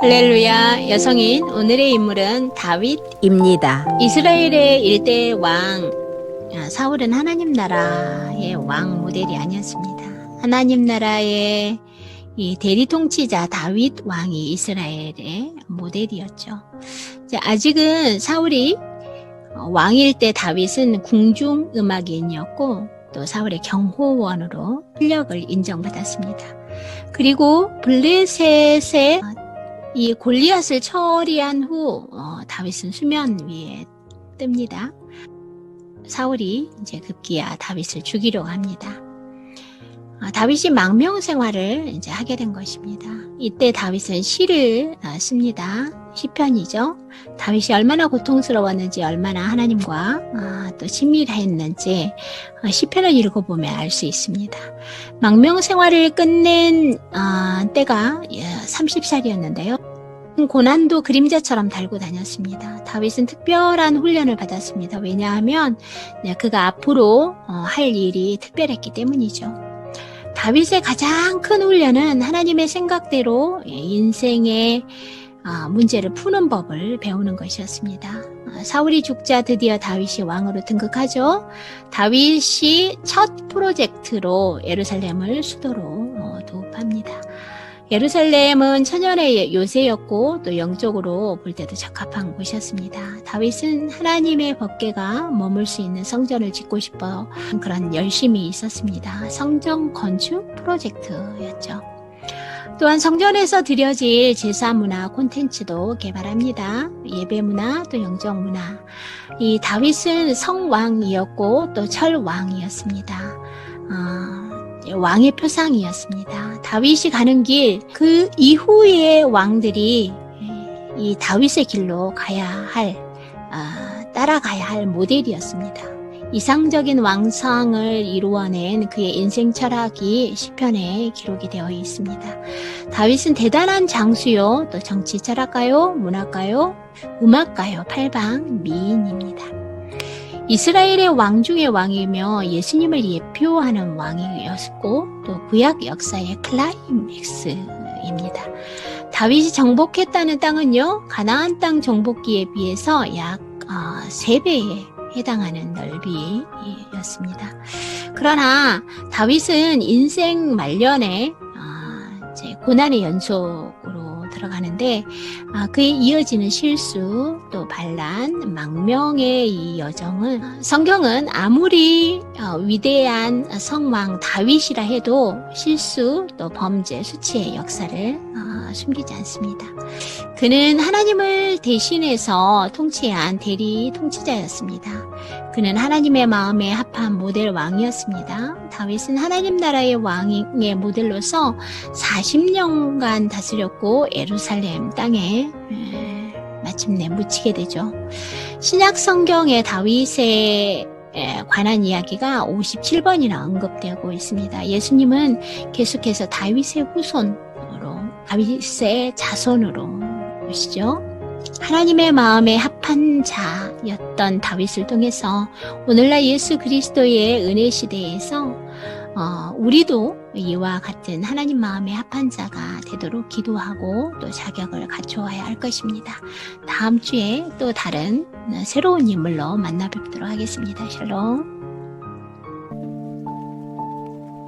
할렐루야 여성인 오늘의 인물은 다윗입니다. 이스라엘의 일대 왕 아, 사울은 하나님 나라의 왕 모델이 아니었습니다. 하나님 나라의 이 대리 통치자 다윗 왕이 이스라엘의 모델이었죠. 아직은 사울이 어, 왕일 때 다윗은 궁중 음악인이었고 또 사울의 경호원으로 실력을 인정받았습니다. 그리고 블레셋의 이 골리앗을 처리한 후 어, 다윗은 수면 위에 뜹니다. 사울이 이제 급기야 다윗을 죽이려고 합니다. 아, 다윗이 망명 생활을 이제 하게 된 것입니다. 이때 다윗은 시를 아, 씁니다. 시편이죠. 다윗이 얼마나 고통스러웠는지, 얼마나 하나님과 아, 또 친밀했는지 아, 시편을 읽어보면 알 수 있습니다. 망명 생활을 끝낸 아, 때가 예, 30살이었는데요. 고난도 그림자처럼 달고 다녔습니다. 다윗은 특별한 훈련을 받았습니다. 왜냐하면 네, 그가 앞으로 어, 할 일이 특별했기 때문이죠. 다윗의 가장 큰 훈련은 하나님의 생각대로 예, 인생의 아, 문제를 푸는 법을 배우는 것이었습니다. 아, 사울이 죽자 드디어 다윗이 왕으로 등극하죠. 다윗이 첫 프로젝트로 예루살렘을 수도로. 예루살렘은 천연의 요새였고 또 영적으로 볼 때도 적합한 곳이었습니다. 다윗은 하나님의 법궤가 머물 수 있는 성전을 짓고 싶어 그런 열심이 있었습니다. 성전 건축 프로젝트였죠. 또한 성전에서 드려질 제사 문화 콘텐츠도 개발합니다. 예배 문화 또 영적 문화. 이 다윗은 성왕이었고 또 철왕이었습니다. 어, 왕의 표상이었습니다. 다윗이 가는 길, 그 이후의 왕들이 이 다윗의 길로 가야 할, 아, 따라가야 할 모델이었습니다. 이상적인 왕상을 이루어낸 그의 인생 철학이 시편에 기록이 되어 있습니다. 다윗은 대단한 장수요, 또 정치 철학가요, 문학가요, 음악가요, 팔방 미인입니다. 이스라엘의 왕 중의 왕이며 예수님을 예표하는 왕이었고 또 구약 역사의 클라이맥스입니다. 다윗이 정복했다는 땅은요 가나안 땅 정복기에 비해서 약 어, 3배에 해당하는 넓이였습니다. 그러나 다윗은 인생 말년에 어, 고난의 연속으로 들어가는데 아, 그에 이어지는 실수 또 반란 망명의 이 여정은 성경은 아무리 어, 위대한 성왕 다윗이라 해도 실수 또 범죄 수치의 역사를 어, 숨기지 않습니다. 그는 하나님을 대신해서 통치한 대리 통치자였습니다. 그는 하나님의 마음에 합한 모델 왕이었습니다. 다윗은 하나님 나라의 왕의 모델로서 40년간 다스렸고 예루살렘 땅에 마침내 묻히게 되죠. 신약 성경의 다윗의 관한 이야기가 57번이나 언급되고 있습니다. 예수님은 계속해서 다윗의 후손으로, 다윗의 자손으로 오시죠. 하나님의 마음에 합한 자였던 다윗을 통해서 오늘날 예수 그리스도의 은혜 시대에서 어, 우리도 이와 같은 하나님 마음에 합한 자가 되도록 기도하고 또 자격을 갖추어야 할 것입니다. 다음 주에 또 다른 새로운 인물로 만나 뵙도록 하겠습니다. 샬롬.